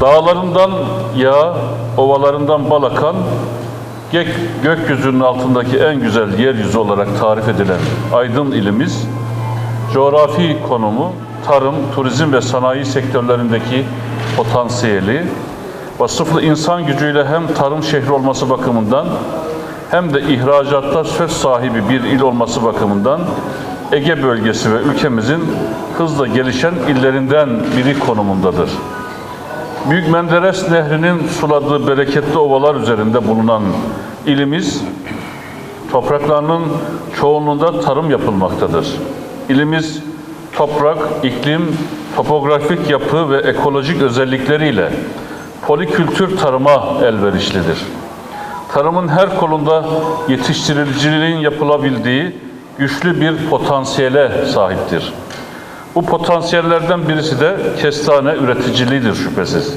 Dağlarından yağ, ovalarından bal akan, gök, gökyüzünün altındaki en güzel yeryüzü olarak tarif edilen Aydın ilimiz, coğrafi konumu, tarım, turizm ve sanayi sektörlerindeki potansiyeli, vasıflı insan gücüyle hem tarım şehri olması bakımından hem de ihracatta söz sahibi bir il olması bakımından Ege bölgesi ve ülkemizin hızla gelişen illerinden biri konumundadır. Büyük Menderes Nehri'nin suladığı bereketli ovalar üzerinde bulunan ilimiz, topraklarının çoğunluğunda tarım yapılmaktadır. İlimiz toprak, iklim, topografik yapı ve ekolojik özellikleriyle polikültür tarıma elverişlidir. Tarımın her kolunda yetiştiriciliğin yapılabildiği güçlü bir potansiyele sahiptir. Bu potansiyellerden birisi de kestane üreticiliğidir şüphesiz.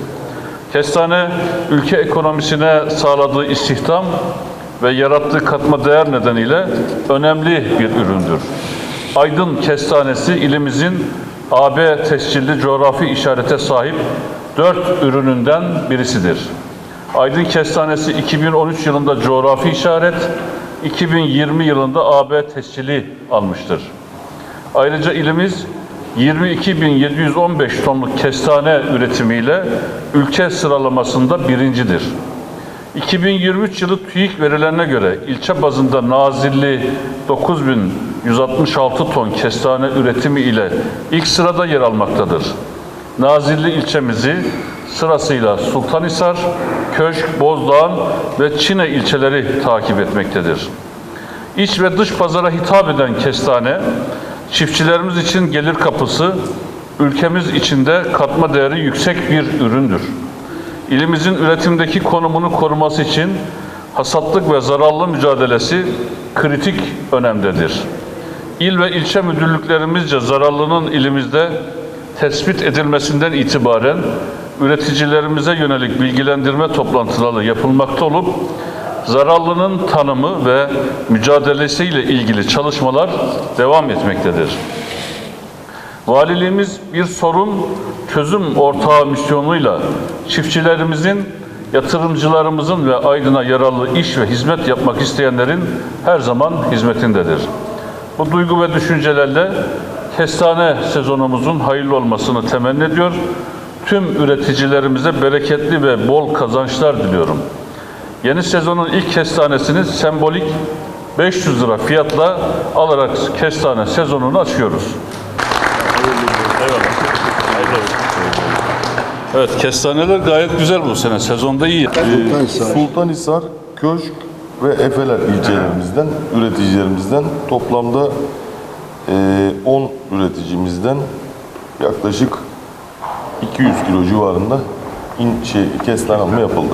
Kestane ülke ekonomisine sağladığı istihdam ve yarattığı katma değer nedeniyle önemli bir üründür. Aydın kestanesi ilimizin AB tescilli coğrafi işarete sahip dört ürününden birisidir. Aydın kestanesi 2013 yılında coğrafi işaret, 2020 yılında AB tescili almıştır. Ayrıca ilimiz 22.715 tonluk kestane üretimiyle ülke sıralamasında birincidir. 2023 yılı TÜİK verilerine göre ilçe bazında Nazilli 9166 ton kestane üretimi ile ilk sırada yer almaktadır. Nazilli ilçemizi sırasıyla Sultanhisar, Köşk, Bozdağ ve Çine ilçeleri takip etmektedir. İç ve dış pazara hitap eden kestane, çiftçilerimiz için gelir kapısı, ülkemiz içinde katma değeri yüksek bir üründür. İlimizin üretimdeki konumunu koruması için hasatlık ve zararlı mücadelesi kritik önemdedir. İl ve ilçe müdürlüklerimizce zararlının ilimizde tespit edilmesinden itibaren üreticilerimize yönelik bilgilendirme toplantıları yapılmakta olup zararlının tanımı ve mücadelesiyle ilgili çalışmalar devam etmektedir. Valiliğimiz bir sorun çözüm ortağı misyonuyla çiftçilerimizin, yatırımcılarımızın ve Aydın'a yararlı iş ve hizmet yapmak isteyenlerin her zaman hizmetindedir. Bu duygu ve düşüncelerle kestane sezonumuzun hayırlı olmasını temenni ediyor. Tüm üreticilerimize bereketli ve bol kazançlar diliyorum. Yeni sezonun ilk kestanesini sembolik 500 lira fiyatla alarak kestane sezonunu açıyoruz. Evet, kestaneler gayet güzel bu sene. Sezonda iyi. Sultanhisar. Sultanhisar, Köşk ve Efeler ilçelerimizden, üreticilerimizden toplamda eee, 10 üreticimizden yaklaşık 200 kilo civarında in, şey, kestane alımı yapıldı.